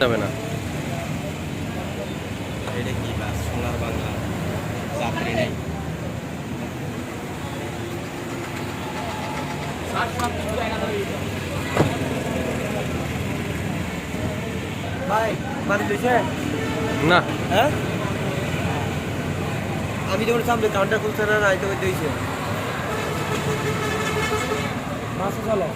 যাবে না। এটা কি সোনার বাংলা। চাকরি নেই। না। হ্যাঁ? আমি যখন সামনে কাউন্টার খুলছে না আইতে দিয়েছে। মাছ চলো